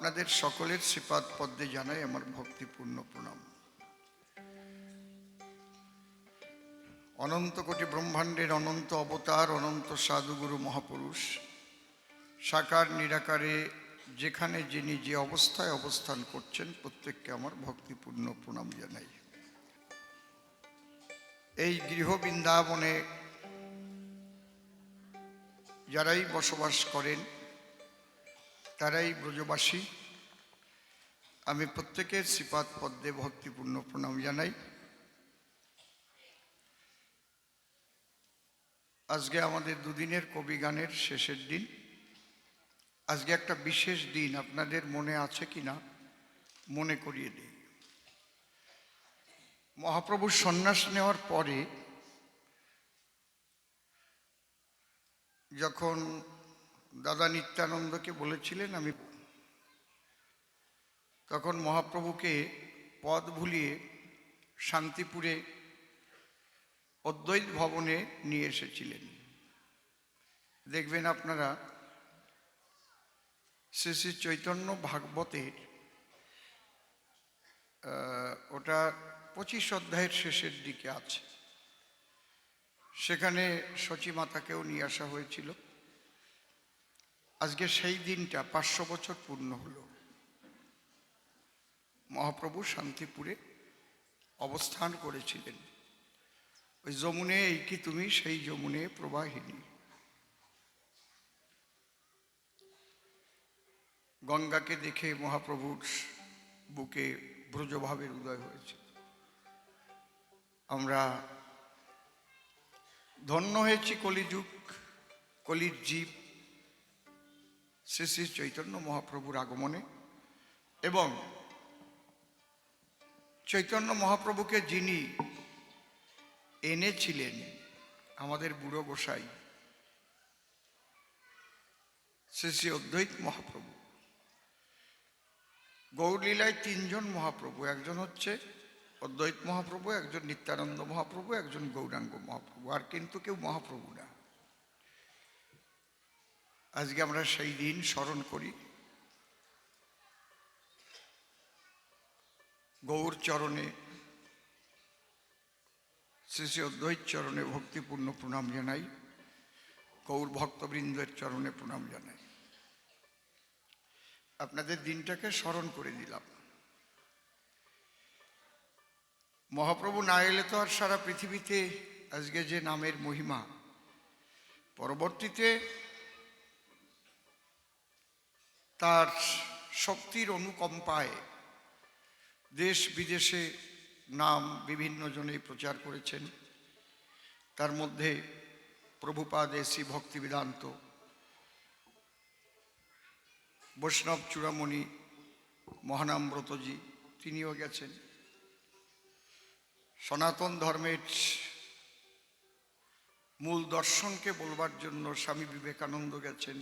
আপনাদের সকলের শ্রীপাদ পদ্মে জানাই আমার ভক্তিপূর্ণ প্রণাম। অনন্ত কোটি ব্রহ্মাণ্ডের অনন্ত অবতার, অনন্ত সাধুগুরু মহাপুরুষ, সাকার নিরাকারে যেখানে যিনি যে অবস্থায় অবস্থান করছেন, প্রত্যেককে আমার ভক্তিপূর্ণ প্রণাম জানাই। এই গৃহ বৃন্দাবনে যারাই বসবাস করেন তারাই ব্রজবাসী। আমি প্রত্যেকের শ্রীপাদ পদ্মে ভক্তিপূর্ণ প্রণাম জানাই। আজকে আমাদের দুদিনের কবি গানের শেষের দিন। আজকে একটা বিশেষ দিন, আপনাদের মনে আছে কি না, মনে করিয়ে দিই। মহাপ্রভুর সন্ন্যাস নেওয়ার পরে যখন দাদা নিত্যানন্দকে বলেছিলেন, আমি তখন মহাপ্রভুকে পদ ভুলিয়ে শান্তিপুরে অদ্বৈত ভবনে নিয়ে এসেছিলেন। দেখবেন আপনারা, শ্রী শ্রী চৈতন্য ভাগবতের ওটা পঁচিশ অধ্যায়ের শেষের দিকে আছে। সেখানে সচী মাতাকেও নিয়ে আসা হয়েছিল। আজকে সেই দিনটা পাঁচশো বছর পূর্ণ হলো। মহাপ্রভু শান্তিপুরে অবস্থান করেছিলেন। ওই যমুনে এই কি তুমি? সেই যমুনে প্রবাহিনী। গঙ্গাকে দেখে মহাপ্রভুর বুকে ব্রজভাবের উদয় হয়েছে। আমরা ধন্য হয়েছি কলিযুগ, কলির জীব। শ্রী শ্রী চৈতন্য মহাপ্রভুর আগমনে এবং চৈতন্য মহাপ্রভুকে যিনি এনেছিলেন আমাদের বুড়ো গোসাই, শ্রী শ্রী অদ্বৈত মহাপ্রভু। গৌরলীলায় তিনজন মহাপ্রভু, একজন হচ্ছে অদ্বৈত মহাপ্রভু, একজন নিত্যানন্দ মহাপ্রভু, একজন গৌরাঙ্গ মহাপ্রভু। আর কিন্তু কেউ মহাপ্রভু না। আজকে আমরা সেই দিন স্মরণ করি। গৌর চরণে, শ্রী অদ্বৈত চরণে ভক্তিপূর্ণ প্রণাম জানাই। গৌর ভক্তবৃন্দের চরণে প্রণাম জানাই। আপনাদের দিনটাকে স্মরণ করে দিলাম। মহাপ্রভু না এলে তো আর সারা পৃথিবীতে আজকে যে নামের মহিমা, পরবর্তীতে তার শক্তির অনুকম্পায় দেশ বিদেশে নাম বিভিন্ন জনে প্রচার করেছেন। তার মধ্যে প্রভুপাদ এসি ভক্তি বেদান্ত বৈষ্ণব চূড়ামণি মহানামব্রতজি, তিনিও গেছেন। সনাতন ধর্মের মূল দর্শনকে বলবার জন্য স্বামী বিবেকানন্দ গেছেন।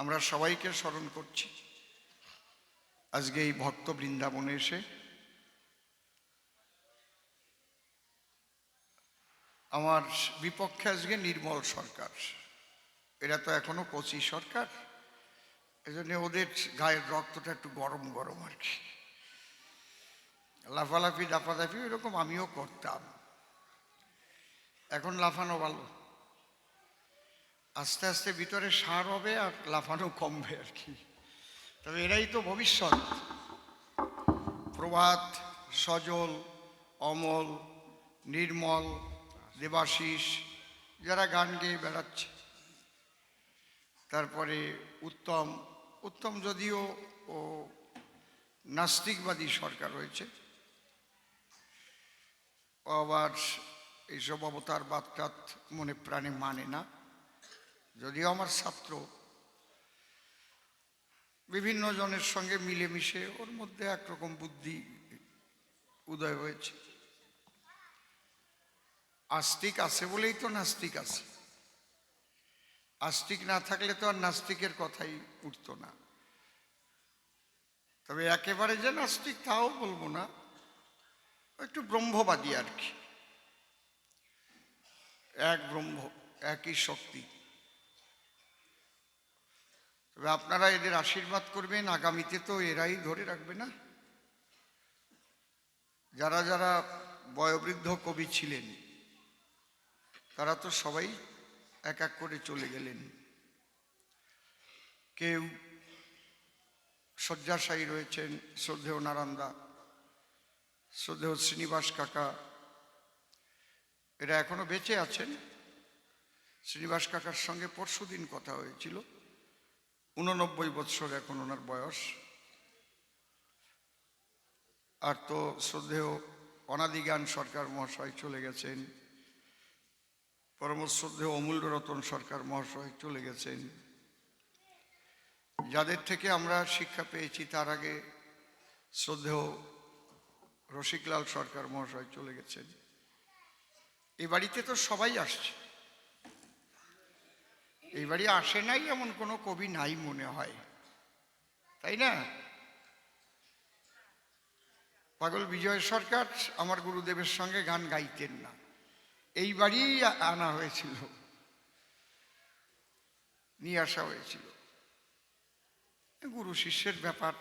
আমরা সবাইকে স্মরণ করছি। আজকে এই ভক্ত বৃন্দাবনে এসে আমার বিপক্ষে আজকে নির্মল সরকার। এরা তো এখনও কচি সরকার। এজন্য ওদের গায়ের রক্তটা একটু গরম গরম আর কি। লাফালাফি দাফাদাফি এরকম আমিও করতাম। এখন লাফানো ভালো। আস্তে আস্তে ভিতরে সার হবে আর লাফানো কমবে আর কি। তবে এরাই তো ভবিষ্যৎ। প্রভাত, সজল, অমল, নির্মল, দেবাশিস, যারা গান গেয়ে বেড়াচ্ছে। তারপরে উত্তম উত্তম যদিও ও নাস্তিকবাদী সরকার রয়েছে। আবার এইসব অবতার বাদটাত মনে প্রাণে মানে না। যদিও আমার ছাত্র, বিভিন্ন জনের সঙ্গে মিলেমিশে ওর মধ্যে একরকম বুদ্ধি উদয় হয়েছে। আস্তিক আছে বলেই তো নাস্তিক আছে। আস্তিক না থাকলে তো আর নাস্তিকের কথাই উঠতো না। তবে একেবারে যে নাস্তিক তাও বলব না, একটু ব্রহ্মবাদী আর কি। এক ব্রহ্ম, একই শক্তি। তবে আপনারা এদের আশীর্বাদ করবেন, আগামীতে তো এরাই ধরে রাখবে না? যারা যারা বয়োবৃদ্ধ কবি ছিলেন, তারা তো সবাই এক এক করে চলে গেলেন। কেউ শয্যাশায়ী রয়েছেন, শ্রদ্ধেয় নারান্দা শ্রদ্ধেয় শ্রীনিবাস কাকা, এরা এখনও বেঁচে আছেন। শ্রীনিবাস কাকার সঙ্গে পরশুদিন কথা হয়েছিল। উননব্বই বৎসর এখন ওনার বয়স। আর তো শ্রদ্ধেয় অনাদিগান সরকার মহাশয় চলে গেছেন। পরম শ্রদ্ধেয় অমূল্য রতন সরকার মহাশয় চলে গেছেন। যাদের থেকে আমরা শিক্ষা পেয়েছি, তার আগে শ্রদ্ধেয় রসিকলাল সরকার মহাশয় চলে গেছেন। এই বাড়িতে তো সবাই আসছে। এই বাড়ি আসে নাই এমন কোনো কবি নাই মনে হয়। তাই না? পাগল বিজয় সরকার আমার গুরুদেবের সঙ্গে গান গাইতেন না। এই বাড়ি আনা হয়েছিল। নিয়ে আসা হয়েছিল। গুরু শিষ্যের ব্যাপার,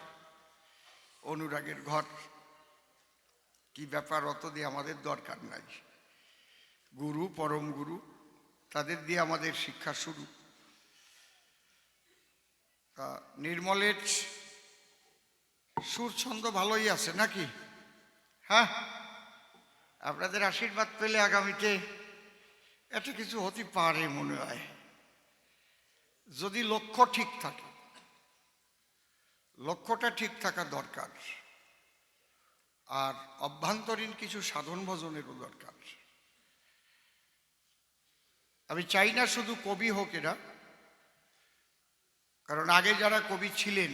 অনুরাগের ঘর। কি ব্যাপার অত দিয়ে আমাদের দরকার নাই। গুরু, পরম গুরু, তাদের দিয়ে আমাদের শিক্ষা শুরু। তা নির্মলের সুর ছন্দ ভালোই আছে নাকি? হ্যাঁ? আপনাদের আশীর্বাদ পেলে আগামীতে এটা কিছু হতে পারে মনে হয়। যদি লক্ষ্য ঠিক থাকে, লক্ষ্যটা ঠিক থাকা দরকার। আর অভ্যন্তরীণ কিছু সাধন ভজনেরও দরকার। আমি চাই না শুধু কবি হোক এরা কারণ আগে যারা কবি ছিলেন,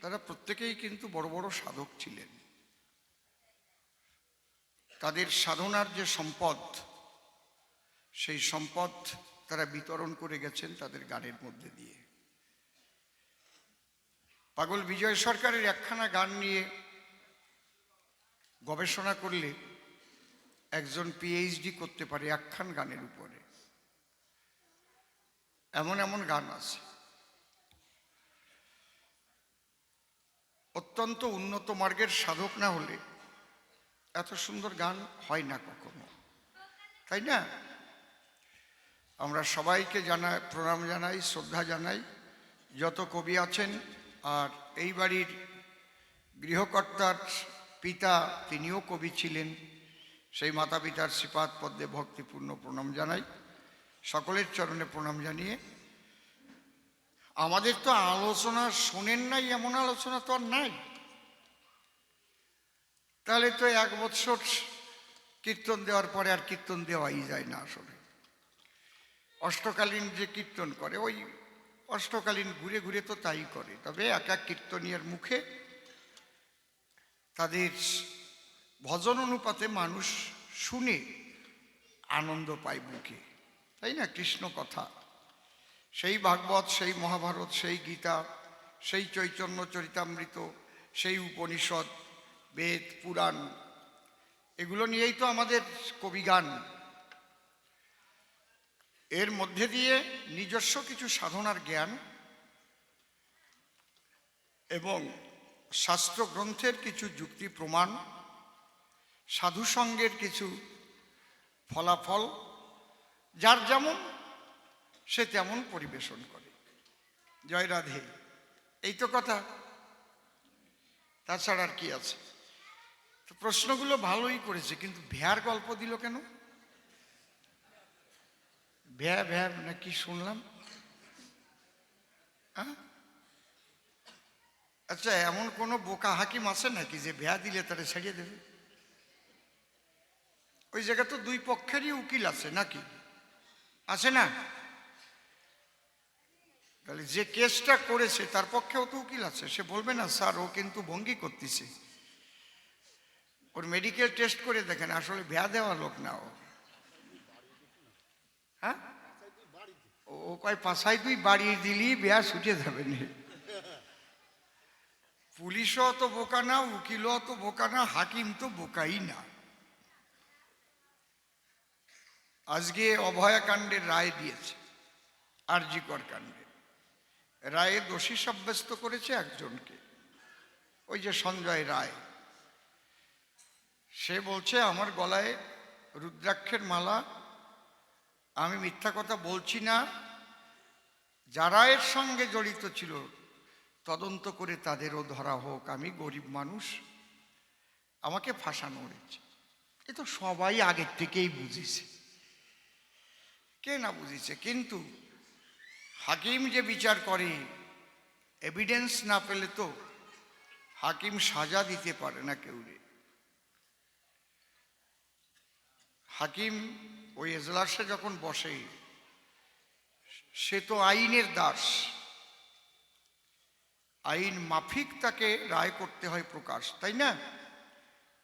তারা প্রত্যেকেই কিন্তু বড় বড় সাধক ছিলেন। তাদের সাধনার যে সম্পদ, সেই সম্পদ তারা বিতরণ করে গেছেন তাদের গানের মধ্যে দিয়ে। পাগল বিজয় সরকারের একখানা গান নিয়ে গবেষণা করলে একজন পিএইচডি করতে পারে একখান গানের উপরে। এমন এমন গান আছে। অত্যন্ত উন্নত মার্গের সাধক না হলে এত সুন্দর গান হয় না কখনো। তাই না? আমরা সবাইকে জানাই, প্রণাম জানাই, শ্রদ্ধা জানাই। যত কবি আছেন আর এই বাড়ির গৃহকর্তার পিতা তিনিও কবি ছিলেন, সেই মাতা পিতার শ্রীপাদ পদ্মে ভক্তিপূর্ণ প্রণাম জানাই। সকলের চরণে প্রণাম জানিয়ে আমাদের তো আলোচনা শোনেন নাই, এমন আলোচনা তো আর নাই। তাহলে তো এক বৎসর কীর্তন দেওয়ার পরে আর কীর্তন দেওয়াই যায় না আসলে। অষ্টকালীন যে কীর্তন করে, ওই অষ্টকালীন ঘুরে ঘুরে তো তাই করে। তবে এক এক কীর্তনিয়ার মুখে তাদের ভজন অনুপাতে মানুষ শুনে আনন্দ পায় বুকে। তাই না? কৃষ্ণ কথা। সেই ভাগবত, সেই মহাভারত, সেই গীতা, সেই চৈতন্য চরিতামৃত, সেই উপনিষদ, বেদ, পুরাণ, এগুলো নিয়েই তো আমাদের কবিগান। এর মধ্যে দিয়ে নিজস্ব কিছু সাধনার জ্ঞান এবং শাস্ত্র গ্রন্থের কিছু যুক্তি প্রমাণ, সাধুসঙ্গের কিছু ফলাফল, যার যেমন সে তেমন পরিবেশন করে। জয় রাধে। এই তো কথা। তাছাড়া আর কি আছে? তো প্রশ্নগুলো ভালোই করেছে, কিন্তু ভ্যার গল্প দিল কেন? ভ্যা ভ্যা না কি শুনলাম? আচ্ছা এমন কোনো বোকা হাকিম আছে নাকি যে ভ্যা দিলে তারা ছেড়িয়ে দেবে? ওই জায়গা তো দুই পক্ষেরই উকিল আছে নাকি? আছে না? তাহলে যে কেসটা করেছে, তার পক্ষেও তো উকিল আছে। সে বলবে না, স্যার, ও কিন্তু ভঙ্গি করতেছে। ওর মেডিকেল টেস্ট করে দেখেন, আসলে ভ্যা দেওয়া লোক না ও। হ্যাঁ? ও কয় পাশায় তুই বাড়িয়ে দিলি বেয়া ছুটে যাবে নি। পুলিশও অত বোকা না, উকিলও অত বোকা না, হাকিম তো বোকাই না। আজকে অভয়াকাণ্ডের রায় দিয়েছে, আরজিকর কাণ্ডে। রায়ে দোষী সাব্যস্ত করেছে একজনকে। ওই যে সঞ্জয় রায়। সে বলছে, আমার গলায় রুদ্রাক্ষের মালা, আমি মিথ্যা কথা বলছি না। যারা এর সঙ্গে জড়িত ছিল, তদন্ত করে তাদেরও ধরা হোক। আমি গরিব মানুষ। আমাকে ফাঁসানো হয়েছে। এ তো সবাই আগের থেকেই বুঝেছে। কে না বুঝেছে? কিন্তু হাকিম যে বিচার করে এভিডেন্স না পেলে তো হাকিম সাজা দিতে পারে না কেউরে হাকিম ওই এজলাসে যখন বসে, সে তো আইনের দাস। আইন মাফিক তাকে রায় করতে হয় প্রকাশ, তাই না?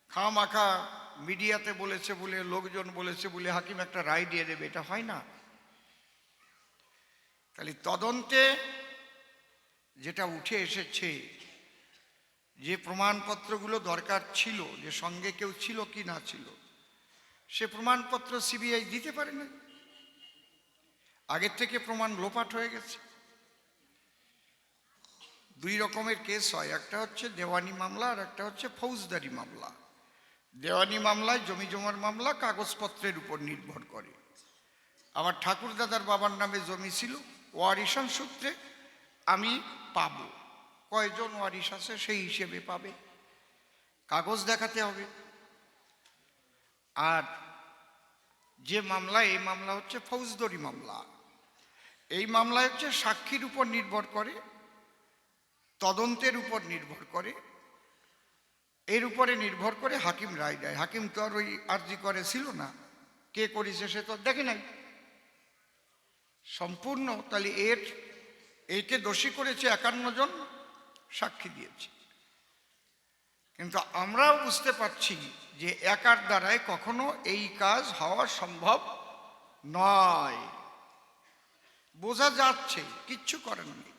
খামাখা মিডিয়াতে বলেছে বলে, লোকজন বলেছে বলে হাকিম একটা রায় দিয়ে দেবে, এটা হয় না। তাহলে তদন্তে যেটা উঠে এসেছে, যে প্রমাণপত্রগুলো দরকার ছিল, যে সঙ্গে কেউ ছিল কি না ছিল, সে প্রমাণপত্র সিবিআই দিতে পারে না। আগের থেকে প্রমাণ লোপাট হয়ে গেছে। দুই রকমের কেস হয়, একটা হচ্ছে দেওয়ানি মামলা আর একটা হচ্ছে ফৌজদারি মামলা। দেওয়ানি মামলায় জমি জমার মামলা কাগজপত্রের উপর নির্ভর করে। আমার ঠাকুর দাদার বাবার নামে জমি ছিল ওয়ারিশান সূত্রে আমি পাব। কয়জন ওয়ারিশ আছে সেই হিসেবে পাবে। কাগজ দেখাতে হবে। আর যে মামলা, এই মামলা হচ্ছে ফৌজদারি মামলা। এই মামলা হচ্ছে সাক্ষীর উপর নির্ভর করে, তদন্তের উপর নির্ভর করে। এর উপরে নির্ভর করে হাকিম রায় দেয়। হাকিম তো আর ওই আর্জি করে ছিল না। কে করেছে সে তো দেখে নাই। সম্পূর্ণ, তাহলে এর, একে দোষী করেছে একান্ন জন, সাক্ষী দিয়েছে। কিন্তু আমরাও বুঝতে পারছি যে একার দ্বারায় কখনো এই কাজ হওয়া সম্ভব নয়। বোঝা যাচ্ছে, কিচ্ছু করেন নেই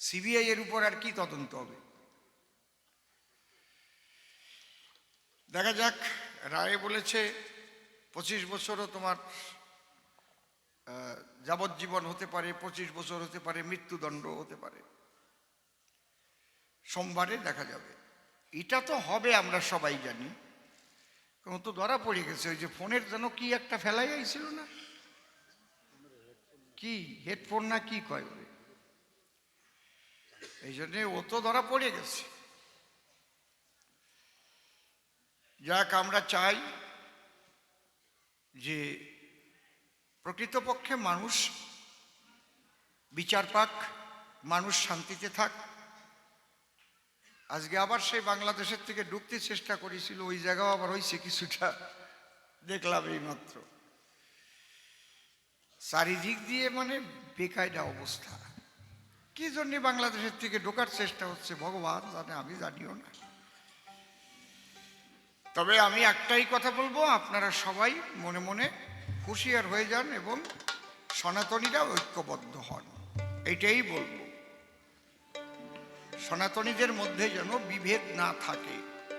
সিবিআই এর উপর আর কি তদন্ত হবে? দেখা যাক, রায় বলেছে, পঁচিশ বছরও তোমার যাবজ্জীবন হতে পারে, পঁচিশ বছর হতে পারে, মৃত্যুদণ্ড হতে পারে। সোমবারে দেখা যাবে। এটা তো হবে, আমরা সবাই জানি। কোনো তো ধরা পড়ে গেছে, ওই যে ফোনের যেন কি একটা ফেলাই আইছিল না? কি, হেডফোন না কি কয় এই জন্যে ও তো ধরা পড়ে গেছে। যাক, আমরা চাই যে প্রকৃতপক্ষে মানুষ বিচার পাক, মানুষ শান্তিতে থাক। আজকে আবার সেই বাংলাদেশের থেকে ঢুকতে চেষ্টা করেছিল, ওই জায়গাও আবার হয়েছে কিছুটা। দেখলাম এই মাত্র চারিদিক দিয়ে মানে বেকায়দা অবস্থা। কি জন্য বাংলাদেশের থেকে ঢোকার চেষ্টা হচ্ছে, ভগবান জানে, আমি জানিও না। তবে আমি একটাই কথা বলব, আপনারা সবাই মনে মনে হুঁশিয়ার হয়ে যান এবং সনাতনীরা ঐক্যবদ্ধ হন। এটাই বলব। সনাতনীদের মধ্যে যেন বিভেদ না থাকে।